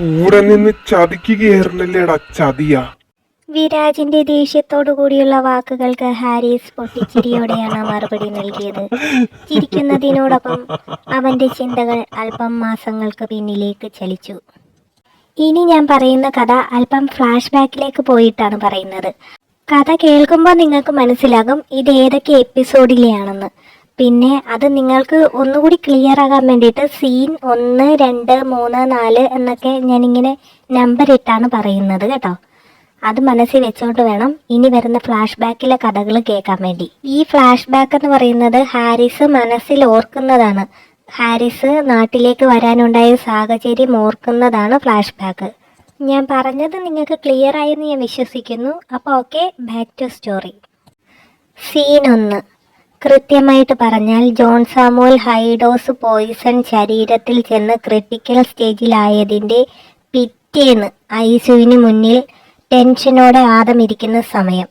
കൂടെ നിന്ന് ചതിക്കുകയായിരുന്നല്ലേടാ ചതിയ. വിരാജിന്റെ ദേഷ്യത്തോടു കൂടിയുള്ള വാക്കുകൾക്ക് ഹാരിസ് പൊട്ടിച്ചിരിയോടെയാണ് മറുപടി നൽകിയത്. ചിരിക്കുന്നതിനോടൊപ്പം അവന്റെ ചിന്തകൾ അല്പം മാസങ്ങൾക്ക് പിന്നിലേക്ക് ചലിച്ചു. ഇനി ഞാൻ പറയുന്ന കഥ അല്പം ഫ്ലാഷ് ബാക്കിലേക്ക് പോയിട്ടാണ് പറയുന്നത്. കഥ കേൾക്കുമ്പോൾ നിങ്ങൾക്ക് മനസ്സിലാകും ഇത് ഏതൊക്കെ എപ്പിസോഡിലെയാണെന്ന്. പിന്നെ അത് നിങ്ങൾക്ക് ഒന്നുകൂടി ക്ലിയർ ആകാൻ വേണ്ടിയിട്ട് സീൻ ഒന്ന് രണ്ട് മൂന്ന് നാല് എന്നൊക്കെ ഞാനിങ്ങനെ നമ്പർ ഇട്ടാണ് പറയുന്നത് കേട്ടോ. അത് മനസ്സിൽ വെച്ചുകൊണ്ട് വേണം ഇനി വരുന്ന ഫ്ലാഷ് ബാക്കിലെ കഥകൾ കേൾക്കാൻ വേണ്ടി. ഈ ഫ്ലാഷ് ബാക്ക് എന്ന് പറയുന്നത് ഹാരിസ് മനസ്സിൽ ഓർക്കുന്നതാണ്. ഹാരിസ് നാട്ടിലേക്ക് വരാനുണ്ടായ സാഹചര്യം ഓർക്കുന്നതാണ് ഫ്ലാഷ് ബാക്ക് ഞാൻ പറഞ്ഞത് നിങ്ങൾക്ക് ക്ലിയർ ആയെന്ന് ഞാൻ വിശ്വസിക്കുന്നു. അപ്പോൾ okay back to story scene ഒന്ന്. കൃത്യമായിട്ട് പറഞ്ഞാൽ ജോൺ സാമുവൽ ഹൈഡോസ് പോയിസൺ ശരീരത്തിൽ ചെന്ന് ക്രിട്ടിക്കൽ സ്റ്റേജിലായതിന്റെ പിറ്റേന്ന് ഐസുവിന് മുന്നിൽ ടെൻഷനോടെ ആദമിരിക്കുന്ന സമയം.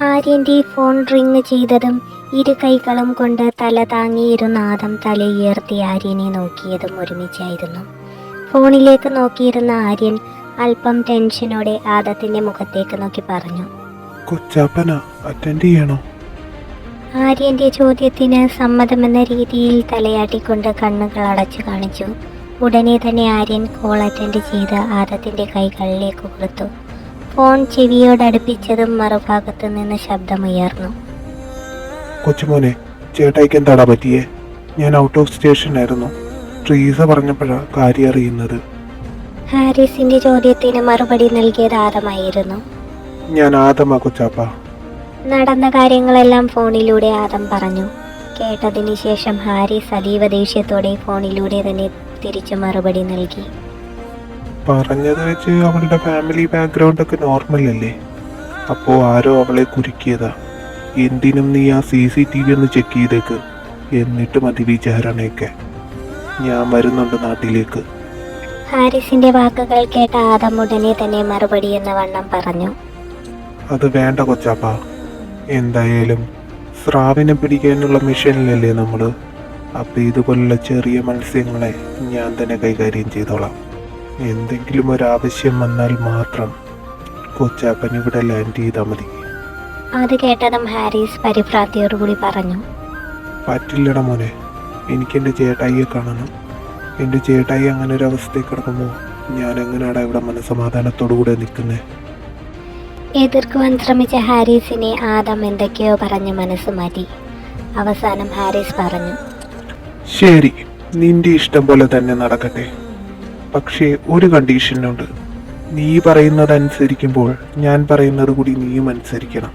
ആര്യന്റെ ഫോൺ റിങ് ചെയ്തതും ഇരു കൈകളും കൊണ്ട് തല താങ്ങിയിരുന്ന ആദം തലയുയർത്തി ആര്യനെ നോക്കിയതും ഒരുമിച്ചായിരുന്നു. ഫോണിലേക്ക് നോക്കിയിരുന്ന ആര്യൻ അല്പം ടെൻഷനോടെ ആദത്തിന്റെ മുഖത്തേക്ക് നോക്കി പറഞ്ഞു. കൊച്ചാപ്പന അറ്റൻഡ് ചെയ്യണോ? ആര്യന്റെ ചോദ്യത്തിന് സമ്മതമെന്ന രീതിയിൽ തലയാട്ടിക്കൊണ്ട് കണ്ണുകൾ അടച്ചു കാണിച്ചു. ഉടനെ തന്നെ ആര്യൻ കോൾ അറ്റൻഡ് ചെയ്ത് ആദത്തിന്റെ കൈകളിലേക്ക് കൊടുത്തു. ഫോൺ ചെവിയോടടുപ്പിച്ചതും മറുഭാഗത്ത് നിന്ന് ശബ്ദമുയർന്നു. കൊച്ചുമോനെ ചേട്ടായിക്ക് എന്താടാ പറ്റിയേ? ഞാൻ ഔട്ട് ഓഫ് സ്റ്റേഷനായിരുന്നു ട്രീസ പറഞ്ഞപ്പോഴാണ് കാര്യം അറിയുന്നത്. ഹാരിസിന്റെ ചോദ്യത്തിന് മറുപടി നൽകിയത് ആദമായിരുന്നു. ഞാൻ ആദമ കൊച്ചാപ്പ നടന്ന കാര്യങ്ങളെല്ലാം ഫോണിലൂടെ ആദം പറഞ്ഞു. കേട്ടതിന് ശേഷം ഹാരിസ് അതീവ ദേഷ്യത്തോടെ ഫോണിലൂടെ തന്നെ തിരിച്ചു മറുപടി നൽകി. പറഞ്ഞത് വെച്ച് അവളുടെ ഫാമിലി ബാക്ക്ഗ്രൗണ്ട് ഒക്കെ നോർമൽ അല്ലേ? അപ്പോ ആരോ അവളെ കുരുക്കിയതാ. എന്തിനും നീ ആ സി സി ടി വി ഒന്ന് ചെക്ക് ചെയ്തേക്ക്. എന്നിട്ട് മതി വിചാരണയൊക്കെ ഞാൻ വരുന്നുണ്ട് നാട്ടിലേക്ക്. ഹാരിസിന്റെ വാക്കുകൾ കേട്ട ആദം ഉടനെ തന്നെ മറുപടി എന്ന വണ്ണം പറഞ്ഞു. അത് വേണ്ട കൊച്ചാപ്പ. എന്തായാലും സ്രാവിനെ പിടിക്കാനുള്ള മിഷനിലല്ലേ നമ്മൾ അപ്പം ഇതുപോലുള്ള ചെറിയ മത്സ്യങ്ങളെ ഞാൻ തന്നെ കൈകാര്യം ചെയ്തോളാം. എന്തെങ്കിലും ഒരാവശ്യം വന്നാൽ മാത്രം കൊച്ചാപ്പൻ ഇവിടെ ലാൻഡ് ചെയ്താൽ മതി. അത് കേട്ടതും ഹാരിസ് പരിഭ്രാന്തിയോടുകൂടി പറഞ്ഞു. പറ്റില്ലട മോനെ. എനിക്കെന്റെ ചേട്ടായിയെ കാണണം. എന്റെ ചേട്ടായി അങ്ങനെ ഒരു അവസ്ഥയിൽ കിടക്കുമ്പോൾ ഞാൻ എങ്ങനെയാണ് ഇവിടെ മനസ്സമാധാനത്തോടുകൂടെ നിൽക്കുന്നത് എതിർക്കുവാൻ ശ്രമിച്ച ഹാരിസിനെ ആദം എന്തൊക്കെയോ പറഞ്ഞ് മനസ്സ് മാറ്റി. അവസാനം ഹാരിസ് പറഞ്ഞു. ശരി നിന്റെ ഇഷ്ടം പോലെ തന്നെ നടക്കട്ടെ. പക്ഷേ ഒരു കണ്ടീഷനുണ്ട് നീ പറയുന്നത് അനുസരിക്കുമ്പോൾ ഞാൻ പറയുന്നത് കൂടി നീയും അനുസരിക്കണം.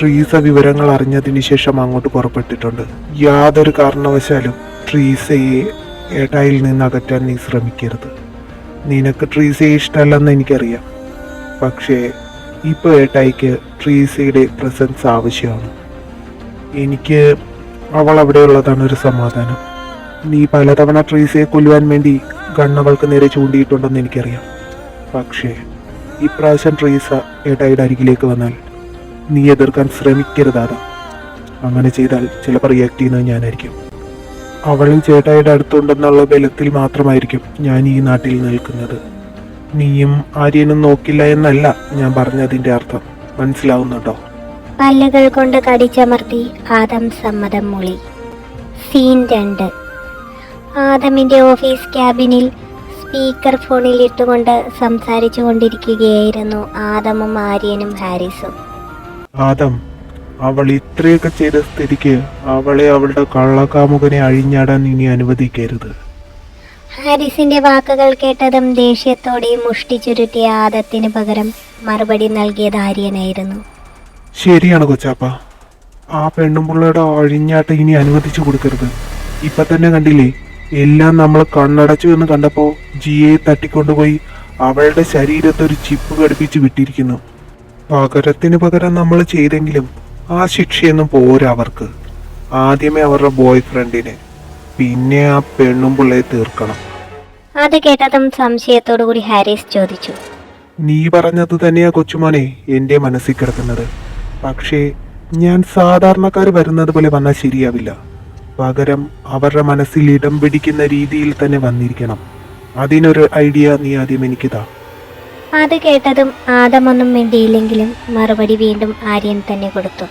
ട്രീസ വിവരങ്ങൾ അറിഞ്ഞതിന് ശേഷം അങ്ങോട്ട് പുറപ്പെട്ടിട്ടുണ്ട്. യാതൊരു കാരണവശാലും ട്രീസയെ ഏട്ടായിൽ നിന്ന് അകറ്റാൻ നീ ശ്രമിക്കരുത്. നിനക്ക് ട്രീസയെ ഇഷ്ടമല്ലെന്ന് എനിക്കറിയാം. പക്ഷേ ഇപ്പോൾ ഏട്ടായിക്ക് ട്രീസയുടെ പ്രസൻസ് ആവശ്യമാണ്. എനിക്ക് അവൾ അവിടെ ഉള്ളതാണ് ഒരു സമാധാനം. നീ പലതവണ ട്രീസയെ കൊല്ലുവാൻ വേണ്ടി ഗണ്ണവൾക്ക് നേരെ ചൂണ്ടിയിട്ടുണ്ടെന്ന് എനിക്കറിയാം. പക്ഷേ ഇപ്രാവശ്യം ട്രീസ ഏട്ടായിയുടെ അരികിലേക്ക് വന്നാൽ നീ എതിർക്കാൻ ശ്രമിക്കരുതാത. അങ്ങനെ ചെയ്താൽ ചിലപ്പോൾ റിയാക്ട് ചെയ്യുന്നത് ഞാനായിരിക്കും. അവളിൽ ചേട്ടായിയുടെ അടുത്തുണ്ടെന്നുള്ള ബലത്തിൽ മാത്രമായിരിക്കും ഞാൻ ഈ നാട്ടിൽ നിൽക്കുന്നത്. നീയും ആര്യനും നോക്കില്ല എന്നല്ല ഞാൻ പറഞ്ഞതിന്റെ അർത്ഥം. മനസ്സിലാവുന്നുണ്ടോ? പല്ലുകൾ കൊണ്ട് കടിച്ചമർത്തി ആദം സമ്മതം മൂളി. സീൻ രണ്ട്. ആദമിന്റെ ഓഫീസ് ക്യാബിനിൽ സ്പീക്കർ ഫോണിൽ ഇട്ടുകൊണ്ട് സംസാരിച്ചു കൊണ്ടിരിക്കുകയായിരുന്നു ആദമും ആര്യനും ഹാരിസും. ആദം അവൾ ഇത്രയൊക്കെ ചെയ്ത സ്ഥിതിക്ക് അവളെ അവളുടെ കള്ളക്കാമുകനെ അഴിഞ്ഞാടാൻ ഇനി അനുവദിക്കരുത്. ഹാരിസിന്റെ വാക്കുകൾ കേട്ടതും ദേഷ്യത്തോടെ മുഷ്ടി ചുരുട്ടിയ ആദത്തിന് പകരം മറുപടി നൽകിയത് ആര്യനായിരുന്നു. ശരിയാണ് കൊച്ചാപ്പ. ആ പെണ്ണും പിള്ളയുടെ അഴിഞ്ഞാട്ട് ഇനി അനുവദിച്ചു കൊടുക്കരുത്. ഇപ്പൊ തന്നെ കണ്ടില്ലേ എല്ലാം നമ്മൾ കണ്ണടച്ചു എന്ന് കണ്ടപ്പോ ജിയെ തട്ടിക്കൊണ്ടുപോയി അവളുടെ ശരീരത്തൊരു ചിപ്പ് ഘടിപ്പിച്ച് വിട്ടിരിക്കുന്നു. പകരത്തിന് പകരം നമ്മൾ ചെയ്തെങ്കിലും ആ ശിക്ഷയൊന്നും പോരവർക്ക് ആദ്യമേ അവരുടെ ബോയ് ഫ്രണ്ടിനെ പിന്നെ ആ പെണ്ണും പിള്ളയെ തീർക്കണം. അത് കേട്ടതും സംശയത്തോടു കൂടി ഹാരിസ് ചോദിച്ചു. നീ പറഞ്ഞത് തന്നെയാ കൊച്ചുമോനെ എന്റെ മനസ്സിൽ കിടക്കുന്നത്. പക്ഷേ ഞാൻ സാധാരണക്കാർ വരുന്നത് പോലെ വന്നാൽ ശരിയാവില്ല. പകരം അവരുടെ മനസ്സിൽ ഇടം പിടിക്കുന്ന രീതിയിൽ തന്നെ വന്നിരിക്കണം. അതിനൊരു ഐഡിയ നീ ആദ്യം എനിക്ക് താ അത് കേട്ടതും ആദമൊന്നും മിണ്ടിയില്ലെങ്കിലും മറുപടി വീണ്ടും ആര്യൻ തന്നെ കൊടുത്തു.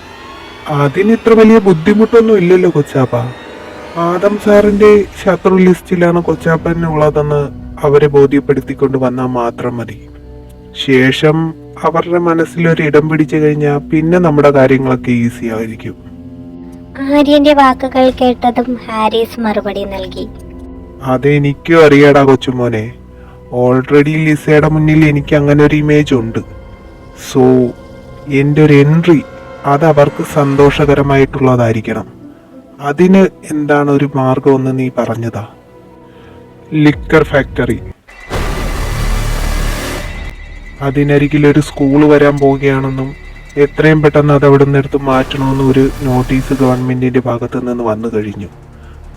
അതിന് ഇത്ര വലിയ ബുദ്ധിമുട്ടൊന്നും ഇല്ലല്ലോ കൊച്ചാപ്പ. ആദം സാറിന്റെ ശത്രു ലിസ്റ്റിലാണ് കൊച്ചാപ്പൻ ഉള്ളതെന്ന് അവരെ ബോധ്യപ്പെടുത്തിക്കൊണ്ട് വന്നാൽ മാത്രം മതി. ശേഷം അവരുടെ മനസ്സിലൊരു ഇടം പിടിച്ചു കഴിഞ്ഞാൽ പിന്നെ നമ്മുടെ കാര്യങ്ങളൊക്കെ ഈസി ആയിരിക്കും. ആര്യന്റെ വാക്കുകൾ കേട്ടതും ഹാരിസ് മറുപടി നൽകി. അതെനിക്കും അറിയാടാ കൊച്ചുമോനെ. ഓൾറെഡി ലിസയുടെ മുന്നിൽ എനിക്ക് അങ്ങനെ ഒരു ഇമേജ് ഉണ്ട്. സോ എന്റെ ഒരു എൻട്രി അത് അവർക്ക് സന്തോഷകരമായിട്ടുള്ളതായിരിക്കണം. അതിന് എന്താണ് ഒരു മാർഗമെന്ന് നീ പറഞ്ഞതാ? ലിക്കർ ഫാക്ടറി അതിനരികിലൊരു സ്കൂൾ വരാൻ പോവുകയാണെന്നും എത്രയും പെട്ടെന്ന് അത് അവിടെ നിന്ന് എടുത്ത് മാറ്റണമെന്നും ഒരു നോട്ടീസ് ഗവൺമെന്റിന്റെ ഭാഗത്ത് നിന്ന് വന്നു കഴിഞ്ഞു.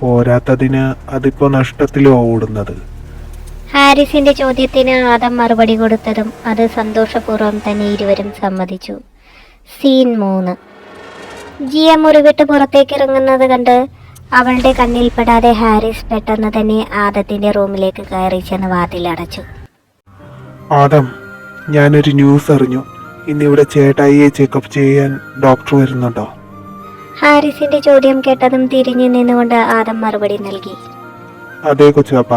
പോരാത്തതിന് അതിപ്പോ നഷ്ടത്തിലോ ഓടുന്നത്? ഹാരിസിന്റെ ചോദ്യത്തിന് ആദം മറുപടി കൊടുത്തതും അത് സന്തോഷപൂർവം തന്നെ ഇരുവരും സമ്മതിച്ചു. സീൻ മൂന്ന്. ജിയ മുറിവിട്ട് പുറത്തേക്ക് ഇറങ്ങുന്നത് കണ്ട് അവളുടെ കണ്ണിൽപ്പെടാതെ ഹാരിസ് പെട്ടെന്ന് തന്നെ ആദത്തിന്റെ റൂമിലേക്ക് കയറി ചെന്ന് വാതിലടച്ചു ആദം ഞാനൊരു ന്യൂസ് അറിഞ്ഞു. ഇന്നിവിടെ ചേട്ടായിയെ ചെക്കപ്പ് ചെയ്യാൻ ഡോക്ടർ വരുന്നുണ്ടോ? ഹാരിസിന്റെ ചോദ്യം കേട്ടതും തിരിഞ്ഞു നിന്നുകൊണ്ട് ആദം മറുപടി നൽകി. അതേ കൊച്ചാപ്പ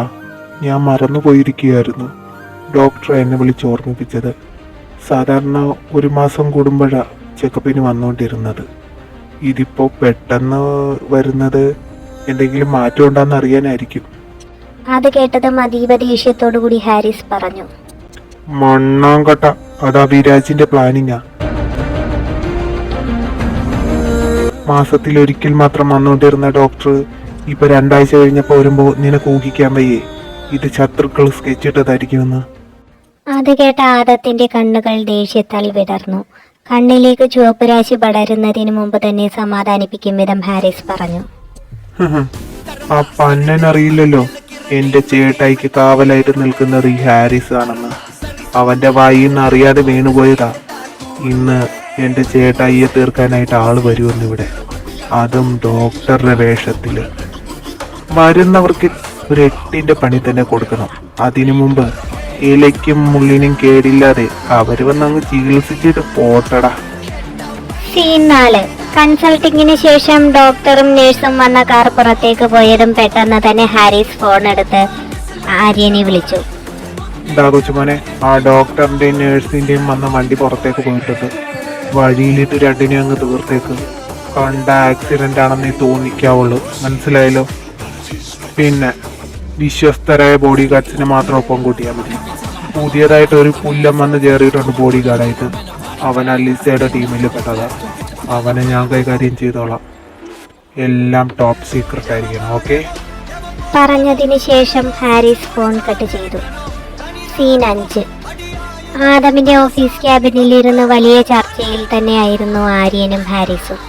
ഞാൻ മറന്നു പോയിരിക്കുകയായിരുന്നു ഡോക്ടർ എന്നെ വിളിച്ച് ഓർമ്മിപ്പിച്ചത്. സാധാരണ ഒരു മാസം കൂടുമ്പോഴാണ് ചെക്കപ്പിന് വന്നുകൊണ്ടിരുന്നത്. ഇതിപ്പോ പെട്ടെന്ന് വരുന്നത് എന്തെങ്കിലും മാറ്റം ഉണ്ടോന്ന് അറിയാനായിരിക്കും. അത് കേട്ടതും അതീവ ദേഷ്യത്തോടു കൂടി ഹാരിസ് പറഞ്ഞു. മണ്ണാങ്കട്ട അതാ വിരാജിന്റെ പ്ലാനിങ്ങാ. മാസത്തിൽ ഒരിക്കൽ മാത്രം വന്നുകൊണ്ടിരുന്ന ഡോക്ടർ ഇപ്പൊ രണ്ടാഴ്ച കഴിഞ്ഞപ്പോ വരുമ്പോ നിനക്ക് ഊഹിക്കാൻ വയ്യേ. ഇത് ശത്രുക്കൾ സ്കെച്ചിട്ടതായിരിക്കുമെന്ന്. അത് കേട്ട ആദത്തിന്റെ കണ്ണുകൾ ദേഷ്യത്താൽ വിടർന്നു. കണ്ണിലേക്ക് ചുവപ്പ് രാശി പടരുന്നതിന് മുമ്പ് തന്നെ സമാധാനിപ്പിക്കും വിധം ഹാരിസ് പറഞ്ഞു. ആ പന്നൻ അറിയില്ലല്ലോ എന്റെ ചേട്ടായിക്ക് കാവലായിട്ട് നിൽക്കുന്നത് ഈ ഹാരിസ് ആണെന്ന്. അവന്റെ വായിൽ നിന്ന് അറിയാതെ വീണുപോയതാ. ഇന്ന് എന്റെ ചേട്ടായിയെ തീർക്കാനായിട്ട് ആൾ വരുമെന്ന് ഇവിടെ അതും ഡോക്ടറുടെ വേഷത്തിൽ. വരുന്നവർക്ക് ഒരു എട്ടിന്റെ പണി തന്നെ കൊടുക്കണം. അതിനു മുമ്പ് ഇലയ്ക്കും മുള്ളിനും കേടില്ലാതെ അവർ വന്നങ്ങ് ചികിത്സിച്ചിട്ട് പോട്ടടാ. സീൻ നാല് കൺസൾട്ടിങ്ങിന് ശേഷം ഡോക്ടറും നഴ്സും വന്ന കാർ പുറത്തേക്ക് പോയതും പെട്ടെന്ന് തന്നെ ഹാരിസ് ഫോൺ എടുത്ത് ആര്യനെ വിളിച്ചു. എന്താ കൊച്ചുമോനെ ആ ഡോക്ടറിന്റെയും നേഴ്സിന്റെയും വന്ന വണ്ടി പുറത്തേക്ക് പോയിട്ടത് വഴിയിലിട്ട് രണ്ടിനെയും അങ്ങ് തീർത്തേക്ക്. കണ്ട ആക്സിഡന്റ് ആണെന്നേ തോന്നിക്കാവുള്ളൂ. മനസ്സിലായല്ലോ? പിന്നെ വിശ്വസ്തരായ ബോഡി ഗാർഡ്സിനെ മാത്രം ഒപ്പം കൂട്ടിയാൽ മതി. പുതിയതായിട്ട് ഒരു പുല്ലം വന്ന് കയറിയിട്ടുണ്ട് ബോഡി ഗാർഡായിട്ട് അവൻ അലിസയുടെ ടീമിൽ പെട്ടതാണ് അവനെ ഞാൻ കൈകാര്യം ചെയ്തോളാം. എല്ലാം ടോപ്പ് സീക്രട്ട് ആയിരിക്കണം ഓക്കെ പറഞ്ഞതിന് ശേഷം ഹാരിസ് ഫോൺ കട്ട് ചെയ്തു. സീൻ അഞ്ച്. ആദമിന്റെ ഓഫീസ് ക്യാബിനിൽ ഇരുന്ന് വലിയ ചർച്ചയിൽ തന്നെയായിരുന്നു ആര്യനും ഹാരിസും.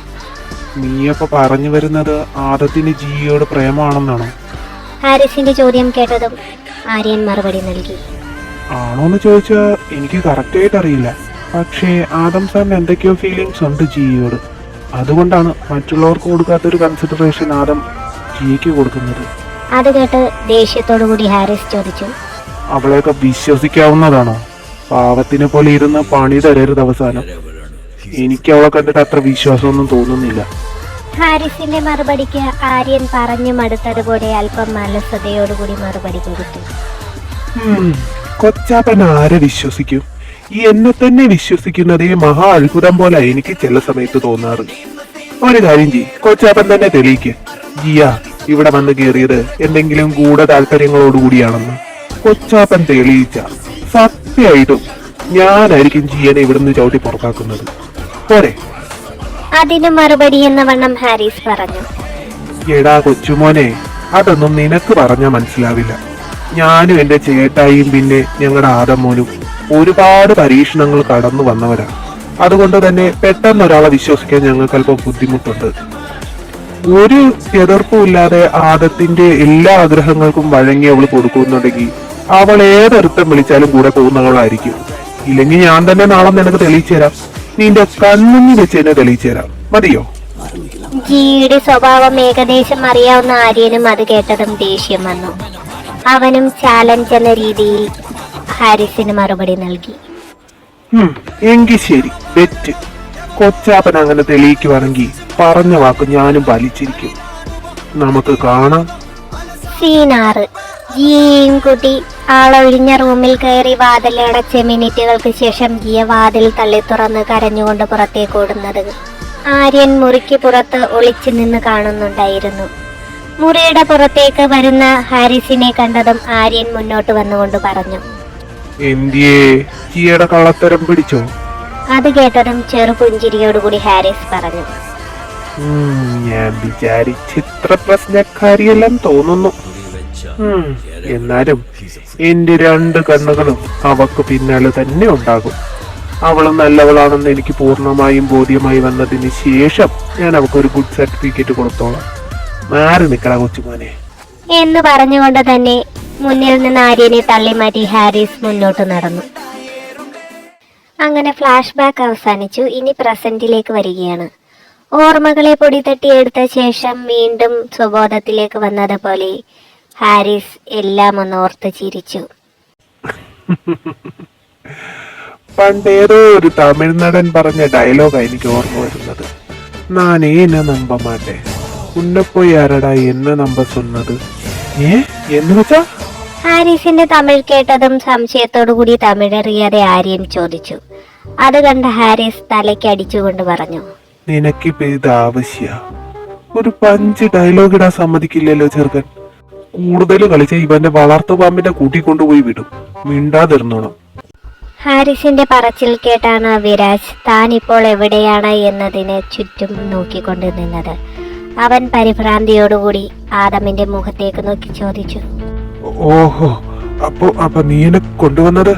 നീയപ്പോ പറഞ്ഞു വരുന്നത് ആദത്തിന് ജിയോട് പ്രേമാണെന്നാണോ ഹാരിസിന്റെ ചോദ്യം കേട്ടതും ആര്യൻ മറുപടി നൽകി. ആണോന്ന് ചോദിച്ചാ എനിക്ക് കറക്റ്റ് ആയിട്ട് അറിയില്ല. പക്ഷേ ആദം സാറിന് എന്തൊക്കെയോ ഫീലിങ്സ് ഉണ്ട് ജിയോട്. അതുകൊണ്ടാണ് മറ്റുള്ളവർക്ക് കൊടുക്കാത്തൊരു കൺസിഡറേഷൻ ആദം ജിയ്ക്ക് കൊടുക്കുന്നത്. അത് കേട്ട് ദേഷ്യത്തോടു കൂടി ഹാരിസ് ചോദിച്ചു. അവളെയൊക്കെ വിശ്വസിക്കാവുന്നതാണോ? പാവത്തിനെ പോലെ ഇരുന്ന് പണി തരരുത് അവസാനം. എനിക്ക് അവളെ കണ്ടിട്ട് അത്ര വിശ്വാസമൊന്നും തോന്നുന്നില്ല. ഹാരിസിന്റെ മറുപടിക്ക് ആര്യൻ പറഞ്ഞു മടുത്തതുപോലെ അല്പം അലസതയോടുകൂടി മറുപടി കൊടുത്തു. കൊച്ചാപ്പൻ ആരെ വിശ്വസിക്കും? ഈ എന്നെ തന്നെ വിശ്വസിക്കുന്നതേ മഹാ അത്ഭുതം പോലെ എനിക്ക് ചില സമയത്ത് തോന്നാറ് ഒരു കാര്യം ജി കൊച്ചാപ്പൻ തന്നെ തെളിയിക്ക്. ജിയാ ഇവിടെ വന്ന് കയറിയത് എന്തെങ്കിലും ഗൂഢ താല്പര്യങ്ങളോടുകൂടിയാണെന്ന് കൊച്ചാപ്പൻ തെളിയിച്ച സത്യമായിട്ടും ഞാനായിരിക്കും ജിയനെ ഇവിടുന്ന് ചവിട്ടി പുറത്താക്കുന്നത്. പോരെ. അതിന് മറുപടി എന്ന വണ്ണം ഹാരിസ് പറഞ്ഞു. എടാ കൊച്ചുമോനെ അതൊന്നും നിനക്ക് പറഞ്ഞാൽ മനസ്സിലാവില്ല. ഞാനും എന്റെ ചേട്ടായിയും പിന്നെ ഞങ്ങളുടെ ആദമോനും ഒരുപാട് പരീക്ഷണങ്ങൾ കടന്നു വന്നവരാ. അതുകൊണ്ട് തന്നെ പെട്ടെന്ന് ഒരാളെ വിശ്വസിക്കാൻ ഞങ്ങൾക്ക് അല്പം ബുദ്ധിമുട്ടുണ്ട്. ഒരു എതിർപ്പും ഇല്ലാതെ ആദത്തിന്റെ എല്ലാ ആഗ്രഹങ്ങൾക്കും വഴങ്ങി അവൾ കൊടുക്കുന്നുണ്ടെങ്കിൽ അവൾ ഏതൊരുത്തം വിളിച്ചാലും കൂടെ പോകുന്നവളായിരിക്കും. ഇല്ലെങ്കിൽ ഞാൻ തന്നെ നാളെ നിനക്ക് തെളിയിച്ചു തരാം നിന്റെ കണ്ണുങ്ങി വെച്ച് എന്നെ തെളിയിച്ചു തരാം മതിയോ? ജിയുടെ സ്വഭാവം ഏകദേശം അറിയാവുന്ന ആര്യനും അത് കേട്ടതും ദേഷ്യം വന്നു. അവനും ചാലഞ്ച് എന്ന രീതിയിൽ ഹാരിസിന് മറുപടി നൽകി. എങ്കിൽ എങ്കി ശരി. തെറ്റ്. കൊച്ചാപ്പൻ അങ്ങനെ തെളിയിക്കുവാണെങ്കിൽ പറഞ്ഞ വാക്ക് ഞാനും പാലിച്ചിരിക്കും. നമുക്ക് കാണാം. സീനാറ്. ജീയും കൂട്ടി ആളൊഴിഞ്ഞ റൂമിൽ കയറി വാതിലടച്ച മിനിറ്റുകൾക്ക് ശേഷം ജിയ വാതിൽ തള്ളി തുറന്ന് കരഞ്ഞുകൊണ്ട് പുറത്തേക്ക് ഓടുന്നത്. ആര്യൻ മുറിക്ക് പുറത്ത് ഒളിച്ചു നിന്ന് കാണുന്നുണ്ടായിരുന്നു. മുറിയുടെ പുറത്തേക്ക് വരുന്ന ഹാരിസിനെ കണ്ടതും ആര്യൻ മുന്നോട്ട് വന്നുകൊണ്ട് പറഞ്ഞു. കള്ളത്തരം പിടിച്ചോ? അത് കേട്ടതും ചെറുപുഞ്ചിരിയോടുകൂടി ഹാരിസ് പറഞ്ഞു. ഞാൻ വിചാരിച്ചിത്ര പ്രശ്നക്കാരിയെല്ലാം തോന്നുന്നു. എന്നാലും എന്റെ രണ്ട് കണ്ണുകളും അവക്ക് പിന്നാലെ തന്നെ ഉണ്ടാകും. അവൾ നല്ലവളാണെന്ന് എനിക്ക് പൂർണമായും ബോധ്യമായി വന്നതിന് ശേഷം ഞാൻ അവൾക്ക് ഒരു ഗുഡ് സർട്ടിഫിക്കറ്റ് കൊടുത്തോളാം. മാറി നിക്കട കൊച്ചുമോനെ. എന്ന് പറഞ്ഞുകൊണ്ട് തന്നെ മുന്നിൽ നിന്ന് ആര്യനെ തള്ളിമാറ്റി ഹാരിസ് മുന്നോട്ട് നടന്നു. അങ്ങനെ ഫ്ലാഷ് ബാക്ക് അവസാനിച്ചു. ഇനി പ്രസന്റിലേക്ക് വരികയാണ്. ഓർമ്മകളെ പൊടിതട്ടിയെടുത്ത ശേഷം വീണ്ടും സ്വബോധത്തിലേക്ക് വന്നതുപോലെ ഹാരിസ് എല്ലാം ഒന്ന് ഓർത്ത് ചിരിച്ചു. പണ്ടേതോ ഒരു തമിഴ്നടൻ പറഞ്ഞ ഡയലോഗാ എനിക്ക് ഓർമ്മ വരുന്നത്. നാനേ നമ്പ മാട്ടേ. ഉന്നപ്പോയി ആരടാ എന്നെ നമ്പ സുന്നത്? ഏ? എന്ന് വെച്ചാ? ഹാരിസിന്റെ തമിഴ് കേട്ടതും സംശയത്തോടു കൂടി തമിഴറിയാതെ ആര്യൻ ചോദിച്ചു. അത് കണ്ട ഹാരിസ് തലയ്ക്ക് അടിച്ചുകൊണ്ട് പറഞ്ഞു. നിനക്കിപ്പോ ഇത് ആവശ്യ. ഒരു പഞ്ച് ഡയലോഗ് ഇടാൻ സമ്മതിക്കില്ലല്ലോ ചെറുക്കൻ. കൂടുതൽ കളിച്ച ഇവന്റെ വളർത്തു പാമ്പിന്റെ കൂട്ടിക്കൊണ്ടുപോയി വിടും. മിണ്ടാതിരുന്നോണം. ഹാരിസിന്റെ പറച്ചിൽ കേട്ടാണ് വിരാജ് താൻ ഇപ്പോൾ എവിടെയാണ് എന്നതിന് ചുറ്റും നോക്കിക്കൊണ്ട് നിന്നത്. അവൻ പരിഭ്രാന്തിയോടുകൂടി ആദമിന്റെ മുഖത്തേക്ക് നോക്കി ചോദിച്ചു. ഓഹോ അപ്പൊ അപ്പൊ നീ എന്നെ കൊണ്ടുവന്നത്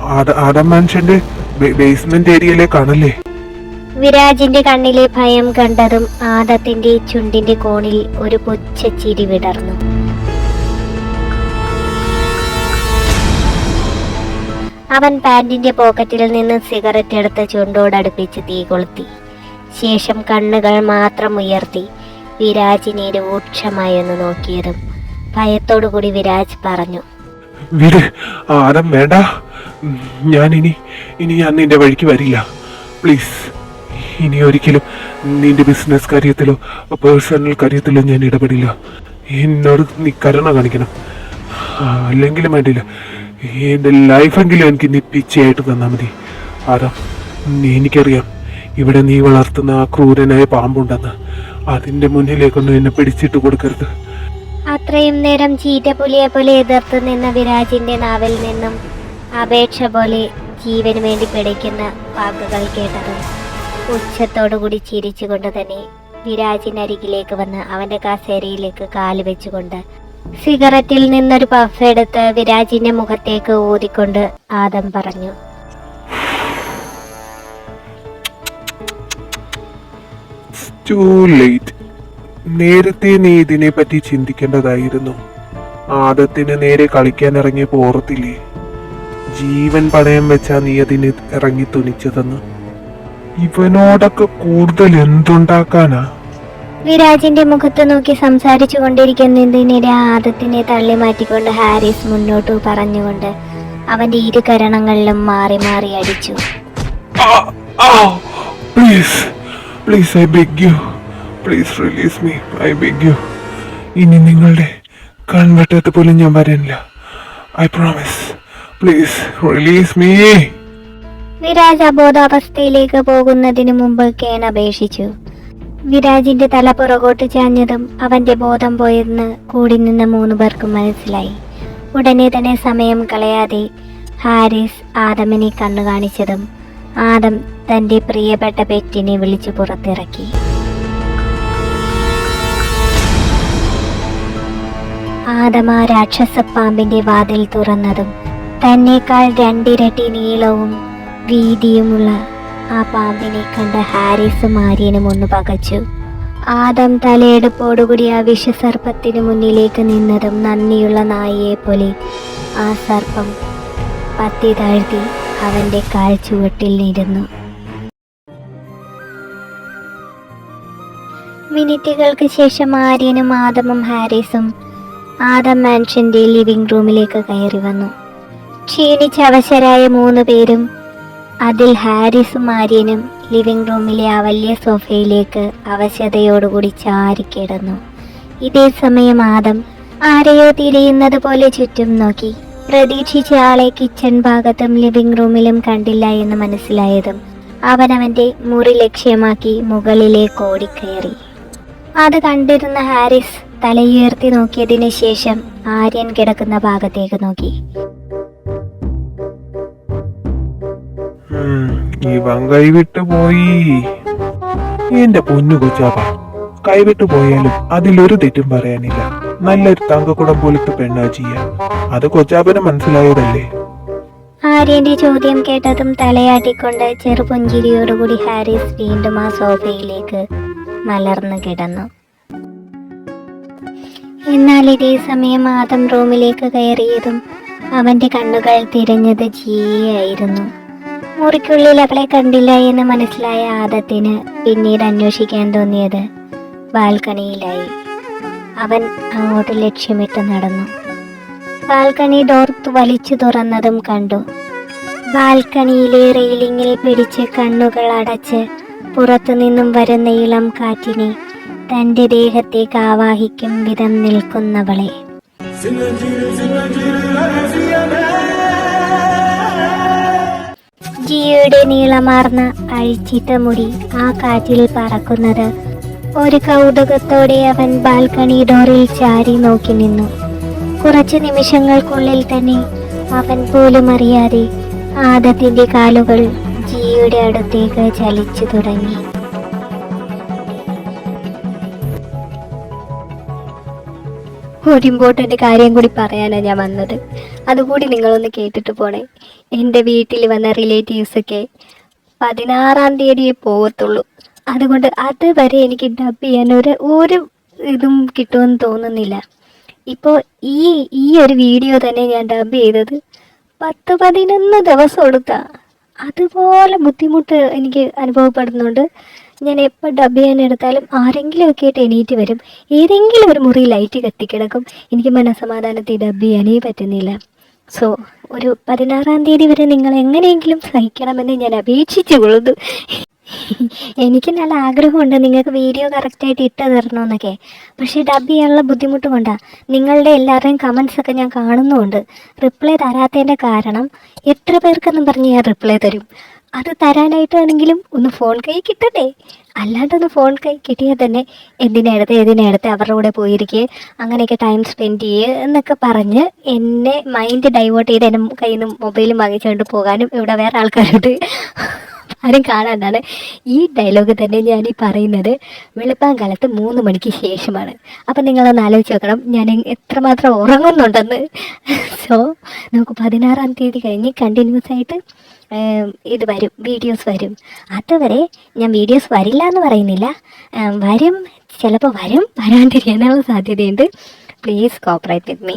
ആദ- ആദം മനുഷ്യന്റെ ബേസ്മെന്റ് ഏരിയയിലേക്കാണല്ലേ വിരാജിന്റെ കണ്ണിലെ ഭയം കണ്ടതും ആദത്തിന്റെ ചുണ്ടിന്റെ കോണിൽ ഒരു പുച്ഛ ചിരി വിടർന്നു. അവൻ പാന്റിന്റെ പോക്കറ്റിൽ നിന്ന് സിഗരറ്റ് എടുത്ത് ചുണ്ടോടടുപ്പിച്ച് തീ കൊളുത്തി. ശേഷം കണ്ണുകൾ മാത്രം ഉയർത്തി വിരാജിനെ രൂക്ഷമായി ഒന്ന് നോക്കിയതും ഭയത്തോടുകൂടി വിരാജ് പറഞ്ഞു വിട് ആരം വേണ്ട. ഞാൻ ഇനി ഇനി ഞാൻ നിന്റെ വഴിക്ക് വരില്ല. പ്ലീസ് ഇനി ഒരിക്കലും നിന്റെ ബിസിനസ് കാര്യത്തിലോ പേഴ്സണൽ കാര്യത്തിലോ ഞാൻ ഇടപെടില്ല. എന്നോട് നീ കരുണ കാണിക്കണം. അല്ലെങ്കിലും വേണ്ടില്ല. എന്റെ ലൈഫെങ്കിലും എനിക്ക് നീ പിച്ചയായിട്ട് തന്നാൽ മതി. അതാ എനിക്കറിയാം. ഇവിടെ നീ വളർത്തുന്ന ആ ക്രൂരനായ പാമ്പുണ്ടെന്ന്. അതിന്റെ മുന്നിലേക്കൊന്നും എന്നെ പിടിച്ചിട്ട് കൊടുക്കരുത്. അത്രയും നേരം ചീറ്റപ്പുലിയെ പോലെ എതിർത്ത് നിന്ന വിരാജിന്റെ നാവിൽ നിന്നും അപേക്ഷ പോലെ ജീവന് വേണ്ടി പിടയ്ക്കുന്ന വാക്കുകൾ കേട്ടത് ഉച്ചത്തോടുകൂടി ചിരിച്ചുകൊണ്ട് തന്നെ വിരാജിനരികിലേക്ക് വന്ന് അവന്റെ കസേരയിലേക്ക് കാൽ വെച്ചുകൊണ്ട് സിഗരറ്റിൽ നിന്നൊരു പഫ് എടുത്ത് വിരാജിന്റെ മുഖത്തേക്ക് ഊതിക്കൊണ്ട് ആദം പറഞ്ഞു. നേരത്തെ നീ ഇതിനെ പറ്റി ചിന്തിക്കേണ്ടതായിരുന്നു. ആദത്തിന് നേരെ കളിക്കാൻ ഇറങ്ങി ഓർത്തില്ലേ ജീവൻ പണയം വെച്ചാ നീ അതിന് ഇറങ്ങി തുനിച്ചതെന്ന്. ഇവനോടൊക്കെ കൂടുതൽ എന്തുണ്ടാക്കാനാ? വിരാജിന്റെ മുഖത്ത് നോക്കി സംസാരിച്ചു കൊണ്ടിരിക്കുന്നതിനിടെ ആദത്തിനെ തള്ളി മാറ്റിക്കൊണ്ട് ഹാരിസ് മുന്നോട്ട് പറഞ്ഞുകൊണ്ട് അവന്റെ ഇരു കരണങ്ങളിലും മാറി മാറി അടിച്ചു. Please please I beg you please release me I beg you ഇനി നിങ്ങളുടെ കൺവെട്ടത്ത് പോലും ഞാൻ വരില്ല I promise please release me Viraj അബോധാവസ്ഥയിലേക്ക് പോകുന്നതിന് മുമ്പ് കേൺ അപേക്ഷിച്ചു. വിരാജിന്റെ തല പുറകോട്ട് ചാഞ്ഞതും അവന്റെ ബോധം പോയെന്ന് കൂടി നിന്ന് മൂന്ന് പേർക്കും മനസ്സിലായി. ഉടനെ തന്നെ സമയം കളയാതെ ഹാരിസ് ആദമിനെ കണ്ണു കാണിച്ചതും ആദം തന്റെ പ്രിയപ്പെട്ട പെറ്റിനെ വിളിച്ചു പുറത്തിറക്കി. ആദം ആ രാക്ഷസപ്പാമ്പിന്റെ വാതിൽ തുറന്നതും തന്നേക്കാൾ രണ്ടിരട്ടി നീളവും വീതിയുമുള്ള ആ പാമ്പിനെ കണ്ട ഹാരിസും ആര്യനും ഒന്ന് പകച്ചു. ആദം തലയെടുപ്പോടുകൂടി ആ വിഷസർപ്പത്തിനു മുന്നിലേക്ക് നിന്നതും നന്ദിയുള്ള പോലെ ആ സർപ്പം പത്തി താഴ്ത്തി അവന്റെ കാഴ്ചവട്ടിൽ നിരുന്നു. മിനിറ്റുകൾക്ക് ശേഷം ആര്യനും ആദമും ഹാരിസും ആദം മാൻഷന്റെ ലിവിംഗ് റൂമിലേക്ക് കയറി വന്നു. ക്ഷീണിച്ച അവശരായ മൂന്ന് പേരും അതിൽ ഹാരിസും ആര്യനും ലിവിംഗ് റൂമിലെ ആ വലിയ സോഫയിലേക്ക് അവശതയോടുകൂടി ചാരിക്കിടന്നു ഇതേ സമയം ആദം ആരെയോ തിരയുന്നത് പോലെ ചുറ്റും നോക്കി. പ്രതീക്ഷിച്ച ആളെ കിച്ചൺ ഭാഗത്തും ലിവിംഗ് റൂമിലും കണ്ടില്ല എന്ന് മനസ്സിലായതും അവൻ അവന്റെ മുറി ലക്ഷ്യമാക്കി മുകളിലേക്ക് ഓടിക്കയറി. അത് കണ്ടിരുന്ന ഹാരിസ് തലയുയർത്തി നോക്കിയതിനു ശേഷം ആര്യൻ കിടക്കുന്ന ഭാഗത്തേക്ക് നോക്കി. ഇവൻ കൈവിട്ടു പോയി. എന്റെ പൊന്നു കൊച്ചാപ്പ കൈവിട്ടു പോയാലും അതിലൊരു തെറ്റും പറയാനില്ല. നല്ലൊരു തങ്കക്കുടം പോലത്തെ പെണ്ണാ ചെയ്യാ. അത് കൊച്ചാപ്പന് മനസ്സിലായതല്ലേ? ആര്യന്റെ ചോദ്യം കേട്ടതും തലയാട്ടിക്കൊണ്ട് ചെറുപുഞ്ചിരിയോടുകൂടി ഹാരിസ് വീണ്ടും ആ സോഫയിലേക്ക് മലർന്നു കിടന്നു. എന്നാൽ ഇതേ സമയം ആദം റൂമിലേക്ക് കയറിയതും അവന്റെ കണ്ണുകൾ തിരഞ്ഞത് ജിയായിരുന്നു. മുറിക്കുള്ളിൽ അവളെ കണ്ടില്ല എന്ന് മനസ്സിലായ ആദത്തിന് പിന്നീട് അന്വേഷിക്കാൻ തോന്നിയത് ബാൽക്കണിയിലായി. അവൻ അങ്ങോട്ട് ലക്ഷ്യമിട്ട് നടന്നു. ബാൽക്കണി ഡോർ വലിച്ചു തുറന്നതും കണ്ടു. ബാൽക്കണിയിലെ റെയിലിങ്ങിൽ പിടിച്ച് കണ്ണുകൾ അടച്ച് പുറത്തു നിന്നും വരുന്ന ഇളം കാറ്റിനെ തന്റെ ദേഹത്തേക്ക് ആവാഹിക്കും വിധം നിൽക്കുന്നവളെ. ജിയുടെ നീളമാർന്ന അഴിച്ചിട്ട മുടി ആ കാറ്റിൽ പറക്കുന്നത്. ഒരു കൗതുകത്തോടെ അവൻ ബാൽക്കണി ഡോറിൽ ചാരി നോക്കി നിന്നു. കുറച്ച് നിമിഷങ്ങൾക്കുള്ളിൽ തന്നെ അവൻ പോലും അറിയാതെ ആദത്തിന്റെ കാലുകൾ ജിയുടെ അടുത്തേക്ക് ചലിച്ചു തുടങ്ങി. ഒരു ഇമ്പോർട്ടന്റ് കാര്യം കൂടി പറയാനാണ് ഞാൻ വന്നത്. അതുകൂടി നിങ്ങളൊന്ന് കേട്ടിട്ട് പോണേ. എന്റെ വീട്ടിൽ വന്ന റിലേറ്റീവ്സൊക്കെ പതിനാറാം തീയതിയെ പോകത്തുള്ളൂ അതുകൊണ്ട് അതുവരെ എനിക്ക് ഡബ് ചെയ്യാൻ ഒരു ഒരു ഇതും കിട്ടുമെന്ന് തോന്നുന്നില്ല. ഇപ്പോൾ ഈ ഈ ഒരു വീഡിയോ തന്നെ ഞാൻ ഡബ് ചെയ്തത് പത്ത് പതിനൊന്ന് ദിവസം എടുത്താൽ അതുപോലെ ബുദ്ധിമുട്ട് എനിക്ക് അനുഭവപ്പെടുന്നുണ്ട്. ഞാൻ എപ്പോൾ ഡബ് ചെയ്യാൻ എടുത്താലും ആരെങ്കിലും ഒക്കെ ആയിട്ട് എണീറ്റ് വരും. ഏതെങ്കിലും ഒരു മുറി ലൈറ്റ് കത്തിക്കിടക്കും എനിക്ക് മനസ്സമാധാനത്തിൽ ഡബ് ചെയ്യാനേ പറ്റുന്നില്ല. സോ ഒരു പതിനാറാം തീയതി വരെ നിങ്ങൾ എങ്ങനെയെങ്കിലും സഹിക്കണമെന്ന് ഞാൻ അപേക്ഷിച്ചു കൊള്ളുന്നു. എനിക്ക് നല്ല ആഗ്രഹമുണ്ട് നിങ്ങൾക്ക് വീഡിയോ കറക്റ്റായിട്ട് ഇട്ട് തരണമെന്നൊക്കെ. പക്ഷേ ഡബ് ചെയ്യാനുള്ള ബുദ്ധിമുട്ട് കൊണ്ടാണ് നിങ്ങളുടെ എല്ലാവരുടെയും കമൻസ് ഒക്കെ ഞാൻ കാണുന്നുമുണ്ട്. റിപ്ലൈ തരാത്തതിന്റെ കാരണം എത്ര പേർക്കെന്നും പറഞ്ഞ് ഞാൻ റിപ്ലൈ തരും. അത് തരാനായിട്ടാണെങ്കിലും ഒന്ന് ഫോൺ കൈ കിട്ടണ്ടേ അല്ലാണ്ടൊന്ന് ഫോൺ കൈ കിട്ടിയാൽ തന്നെ എന്തിനടുത്ത് ഏതിനടുത്ത് അവരുടെ കൂടെ പോയിരിക്കുക അങ്ങനെയൊക്കെ ടൈം സ്പെൻഡ് ചെയ്യുക എന്നൊക്കെ പറഞ്ഞ് എന്നെ മൈൻഡ് ഡൈവേർട്ട് ചെയ്ത് എന്റെ കയ്യിൽ നിന്ന് മൊബൈലും വാങ്ങിച്ചുകൊണ്ട് പോകാനും ഇവിടെ വേറെ ആൾക്കാരുണ്ട്. ആരും കാണാനാണ്. ഈ ഡയലോഗ് തന്നെ ഞാൻ ഈ പറയുന്നത് വെളുപ്പാൻ കാലത്ത് മൂന്ന് മണിക്ക് ശേഷമാണ്. അപ്പം നിങ്ങളൊന്ന് ആലോചിച്ച് നോക്കണം. ഞാൻ എത്രമാത്രം ഉറങ്ങുന്നുണ്ടെന്ന്. സോ നമുക്ക് പതിനാറാം തീയതി കഴിഞ്ഞ് കണ്ടിന്യൂസ് ആയിട്ട് ഇത് വരും. വീഡിയോസ് വരും. അതുവരെ ഞാൻ വീഡിയോസ് വരില്ല എന്ന് പറയുന്നില്ല വരും. ചിലപ്പോൾ വരും. വരാണ്ടിരിക്കാനുള്ള സാധ്യതയുണ്ട്. Please cooperate with me